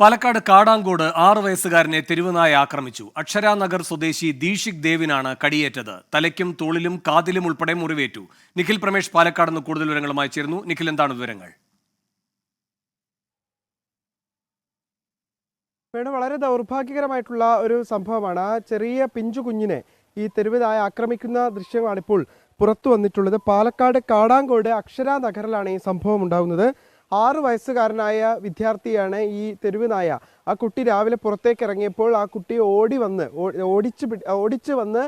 പാലക്കാട് കാടാങ്കോട് ആറു വയസ്സുകാരനെ തെരുവുനായ ആക്രമിച്ചു. അക്ഷരാനഗർ സ്വദേശി ദീഷിക് ദേവിനാണ് കടിയേറ്റത്. തലയ്ക്കും തോളിലും കാതിലും ഉൾപ്പെടെ മുറിവേറ്റു. നിഖിൽ പ്രമേഷ് പാലക്കാട് നിന്ന് കൂടുതൽ വിവരങ്ങളുമായി ചേർന്നു നിഖിൽ എന്താണ് വിവരങ്ങൾ? വളരെ ദൗർഭാഗ്യകരമായിട്ടുള്ള ഒരു സംഭവമാണ്. ആ ചെറിയ പിഞ്ചു കുഞ്ഞിനെ ഈ തെരുവിതായ ആക്രമിക്കുന്ന ദൃശ്യമാണ് ഇപ്പോൾ പുറത്തു വന്നിട്ടുള്ളത്. പാലക്കാട് കാടാങ്കോട് അക്ഷരാനഗറിലാണ് ഈ സംഭവം ഉണ്ടാകുന്നത്. ആറു വയസ്സുകാരനായ വിദ്യാർത്ഥിയാണ് ഈ തെരുവ് നായ. ആ കുട്ടി രാവിലെ പുറത്തേക്ക് ഇറങ്ങിയപ്പോൾ ആ കുട്ടി ഓടി വന്ന് ഓടിച്ച് ഓടിച്ച് വന്ന്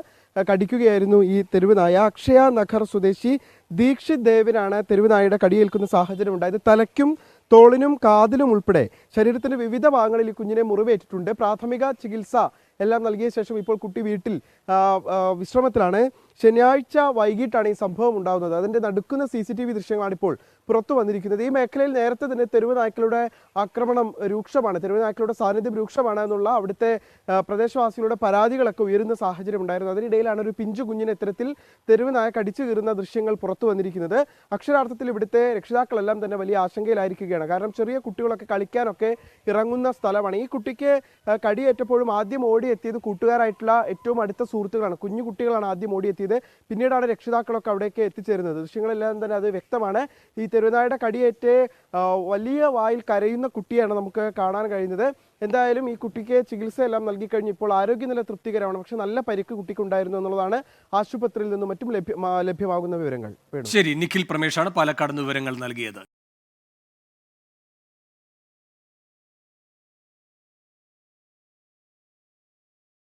കടിക്കുകയായിരുന്നു ഈ തെരുവുനായ അക്ഷയ നഖർ സ്വദേശി ദീക്ഷിത് ദേവിനാണ് തെരുവുനായയുടെ കടിയേൽക്കുന്ന സാഹചര്യം ഉണ്ടായത്. തലയ്ക്കും തോളിനും കാതിലും ഉൾപ്പെടെ ശരീരത്തിന്റെ വിവിധ ഭാഗങ്ങളിൽ ഈ കുഞ്ഞിനെ മുറിവേറ്റിട്ടുണ്ട്. പ്രാഥമിക ചികിത്സ എല്ലാം നൽകിയ ശേഷം ഇപ്പോൾ കുട്ടി വീട്ടിൽ വിശ്രമത്തിലാണ്. ശനിയാഴ്ച വൈകിട്ടാണ് ഈ സംഭവം ഉണ്ടാകുന്നത് അതിന്റെ നടുക്കുന്ന സി സി ടി വി ദൃശ്യങ്ങളാണ് ഇപ്പോൾ പുറത്തു വന്നിരിക്കുന്നത്. ഈ മേഖലയിൽ നേരത്തെ തന്നെ തെരുവ് നായ്ക്കളുടെ ആക്രമണം രൂക്ഷമാണ്. തെരുവ് നായ്ക്കളുടെ സാന്നിധ്യം രൂക്ഷമാണ് എന്നുള്ള അവിടുത്തെ പ്രദേശവാസികളുടെ പരാതികളൊക്കെ ഉയരുന്ന സാഹചര്യം ഉണ്ടായിരുന്നു. അതിനിടയിലാണ് ഒരു പിഞ്ചു കുഞ്ഞിനെ ഇത്തരത്തിൽ തെരുവ് നായ കടിച്ചു കീറുന്ന ദൃശ്യങ്ങൾ പുറത്തു വന്നിരിക്കുന്നത്. അക്ഷരാർത്ഥത്തിൽ ഇവിടുത്തെ രക്ഷിതാക്കളെല്ലാം തന്നെ വലിയ ആശങ്കയിലായിരിക്കുകയാണ്. കാരണം ചെറിയ കുട്ടികളൊക്കെ കളിക്കാനൊക്കെ ഇറങ്ങുന്ന സ്ഥലമാണ്. ഈ കുട്ടിക്ക് കടിയേറ്റപ്പോഴും ആദ്യം ഓടിയെത്തിയത് കൂട്ടുകാരായിട്ടുള്ള ഏറ്റവും അടുത്ത സുഹൃത്തുക്കളാണ്. കുഞ്ഞു കുട്ടികളാണ് ആദ്യം ഓടിയെത്തിയത് പിന്നീടാണ് രക്ഷിതാക്കളൊക്കെ അവിടേക്ക് എത്തിച്ചേരുന്നത്. ദൃശ്യങ്ങളെല്ലാം തന്നെ അത് വ്യക്തമാണ്. ഈ തെരുവനായുടെ കടിയേറ്റ് വലിയ വായിൽ കരയുന്ന കുട്ടിയാണ് നമുക്ക് കാണാൻ കഴിയുന്നത്. എന്തായാലും ഈ കുട്ടിക്ക് ചികിത്സയെല്ലാം നൽകി കഴിഞ്ഞ് ഇപ്പോൾ ആരോഗ്യനില തൃപ്തികരമാണ്. പക്ഷെ നല്ല പരിക്ക് കുട്ടിക്കുണ്ടായിരുന്നു എന്നുള്ളതാണ് ആശുപത്രിയിൽ നിന്നും മറ്റും ലഭ്യമാകുന്ന വിവരങ്ങൾ. ശരി നിഖിൽ പ്രമേഷാണ് പാലക്കാട് വിവരങ്ങൾ നൽകിയത്.